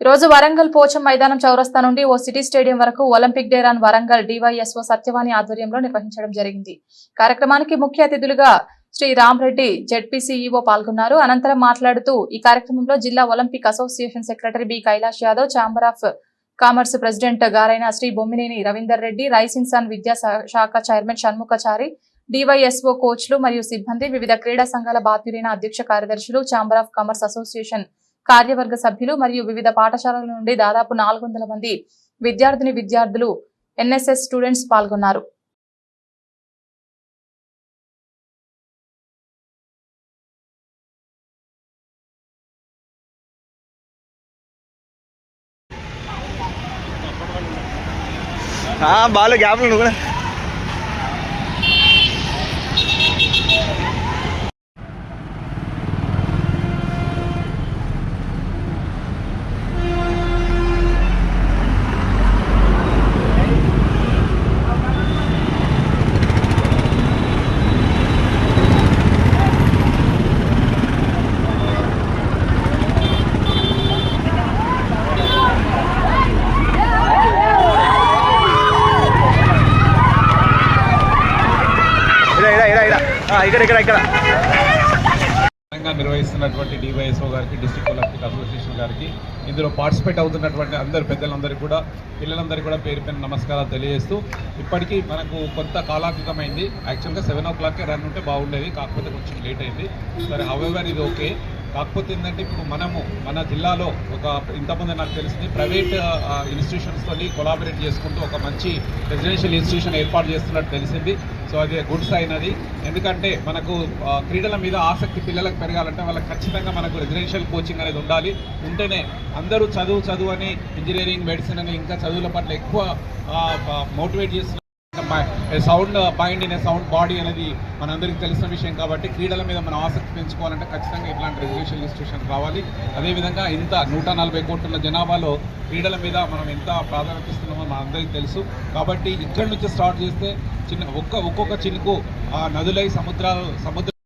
ఈ రోజు వరంగల్ పోచం మైదానం చౌరస్తా నుండి ఓ సిటీ స్టేడియం వరకు Olympic day run Warangal DYSO Satyavani ఆధ్వర్యంలో నిర్వహించడం జరిగింది. కార్యక్రమానికి ముఖ్య అతిథులుగా శ్రీ రామరెడ్డి జెడ్పీసీఈఓ పాల్గొన్నారు. అనంతరం మాట్లాడుతూ ఈ కార్యక్రమంలో జిల్లా Olympic association secretary B Kailash Yadav chamber of commerce president గారైన శ్రీ బొమ్మినేని రవీందర్ రెడ్డి రైస్ ఇన్సాన్ విద్యా శాఖ చైర్మన్ షణ్ముఖచారి డివైఎస్ఓ కోచ్లు మరియు సిబ్బంది వివిధ క్రీడా సంఘాల బాధ్యులైన అధ్యక్ష కార్యదర్శులు ఛాంబర్ ఆఫ్ కామర్స్ అసోసియేషన్ కార్యవర్గ సభ్యులు మరియు వివిధ పాఠశాలల నుండి దాదాపు నాలుగు వందల మంది విద్యార్థిని విద్యార్థులు ఎన్ఎస్ఎస్ స్టూడెంట్స్ పాల్గొన్నారు. బాలు గ్యాప్లు నువ్వు కూడా. ఇక్కడ ఇక్కడ ఇక్కడ. నిర్వహిస్తున్నటువంటి డివైఎస్ఓ గారికి డిస్ట్రిక్ట్ ఒలింపిక్ అసోసియేషన్ గారికి ఇందులో పార్టిసిపేట్ అవుతున్నటువంటి అందరు పెద్దలందరికీ కూడా పిల్లలందరికీ కూడా పేరు పైన నమస్కారాలు తెలియజేస్తూ ఇప్పటికీ మనకు కొంత కాలాతీతమైంది. యాక్చువల్గా సెవెన్ ఓ క్లాక్కే రన్ ఉంటే బాగుండేది కాకపోతే కొంచెం లేట్ అయింది. సరే హవెవర్ ఇది ఓకే కాకపోతే ఏంటంటే ఇప్పుడు మనము మన జిల్లాలో ఒక ఇంతకుముందు నాకు తెలిసింది ప్రైవేట్ ఇన్స్టిట్యూషన్స్తో కొలాబరేట్ చేసుకుంటూ ఒక మంచి రెసిడెన్షియల్ ఇన్స్టిట్యూషన్ ఏర్పాటు చేస్తున్నట్టు తెలిసింది. సో అది గుడ్ సైన్ అది. ఎందుకంటే మనకు క్రీడల మీద ఆసక్తి పిల్లలకు పెరగాలంటే వాళ్ళకి ఖచ్చితంగా మనకు రెసిడెన్షియల్ కోచింగ్ అనేది ఉండాలి. ఉంటేనే అందరూ చదువు చదువు అని ఇంజనీరింగ్ మెడిసిన్ అని ఇంకా చదువుల పట్ల ఎక్కువ మోటివేట్ చేస్తున్నారు sound mind in sound body అనేది మనందరికీ తెలిసిన విషయం కాబట్టి క్రీడల మీద మనం ఆసక్తి పెంచుకోవాలంటే ఖచ్చితంగా ఇట్లాంటి రెగ్యులేషన్ ఇన్స్టిట్యూషన్ రావాలి. అదేవిధంగా ఇంత నూట నలభై కోట్ల జనాభాలో క్రీడల మీద మనం ఎంత ప్రాధాన్యత ఇస్తున్నామో మనందరికీ తెలుసు. కాబట్టి ఇక్కడి నుంచి స్టార్ట్ చేస్తే చిన్న ఒక్క ఒక్కొక్క చినుకు ఆ నదులై సముద్రాలు సముద్ర